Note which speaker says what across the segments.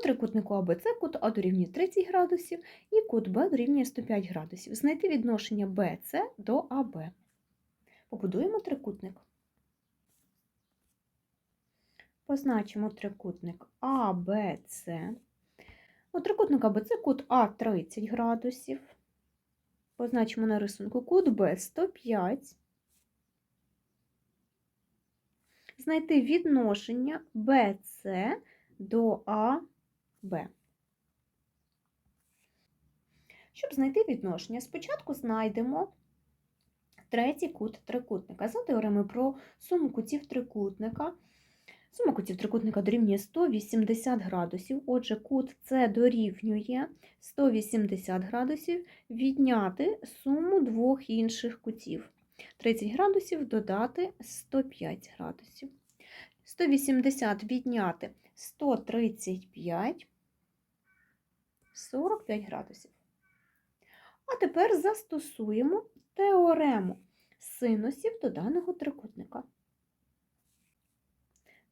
Speaker 1: трикутнику АБЦ кут А дорівнює 30 градусів і кут Б дорівнює 105 градусів. Знайти відношення BC до АБ. Побудуємо трикутник. Позначимо трикутник АБЦ. У трикутника АБЦ кут А 30 градусів. Позначимо на рисунку кут Б 105. Знайти відношення BC до АБ. Щоб знайти відношення, спочатку знайдемо третій кут трикутника. За теоремою про суму кутів трикутника. Сума кутів трикутника дорівнює 180 градусів. Отже, кут С дорівнює 180 градусів відняти суму двох інших кутів. 30 градусів додати 105 градусів. 180 відняти 135 45 градусів. А тепер застосуємо теорему синусів до даного трикутника.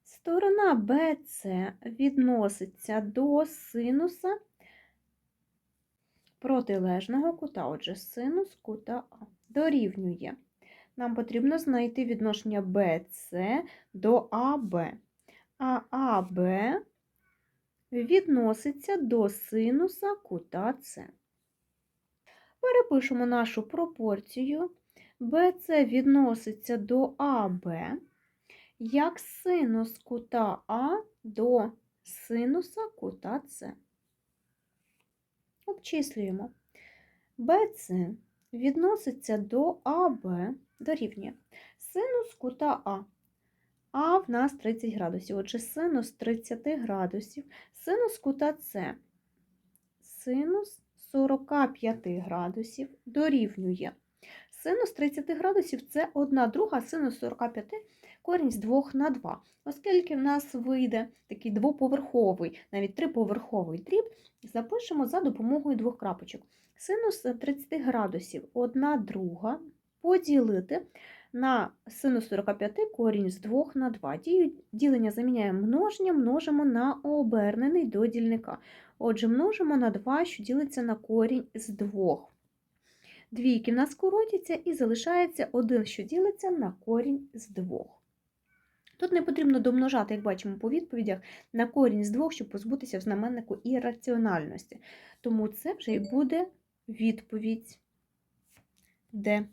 Speaker 1: Сторона BC відноситься до синуса протилежного кута, отже, синус кута А дорівнює. Нам потрібно знайти відношення BC до АБ. А АБ відноситься до синуса кута С. Перепишемо нашу пропорцію. BC відноситься до АБ як синус кута А до синуса кута С. Обчислюємо. BC відноситься до АБ дорівнює синус кута А. А в нас 30 градусів. Отже, синус 30 градусів, синус кута С. Синус 45 градусів дорівнює. Синус 30 градусів це 1 друга синус 45 корінь з 2 на 2. Оскільки в нас вийде такий двоповерховий, навіть триповерховий дріб, запишемо за допомогою двох крапочок. Синус 30 градусів 1 друга поділити на синус 45 корінь з 2 на 2. Ділення заміняємо множення, множимо на обернений до дільника. Отже, множимо на 2, що ділиться на корінь з 2. Двійки в нас скоротяться і залишається 1, що ділиться на корінь з 2. Тут не потрібно домножати, як бачимо по відповідях, на корінь з 2, щоб позбутися в знаменнику ірраціональності. Тому це вже і буде відповідь Д.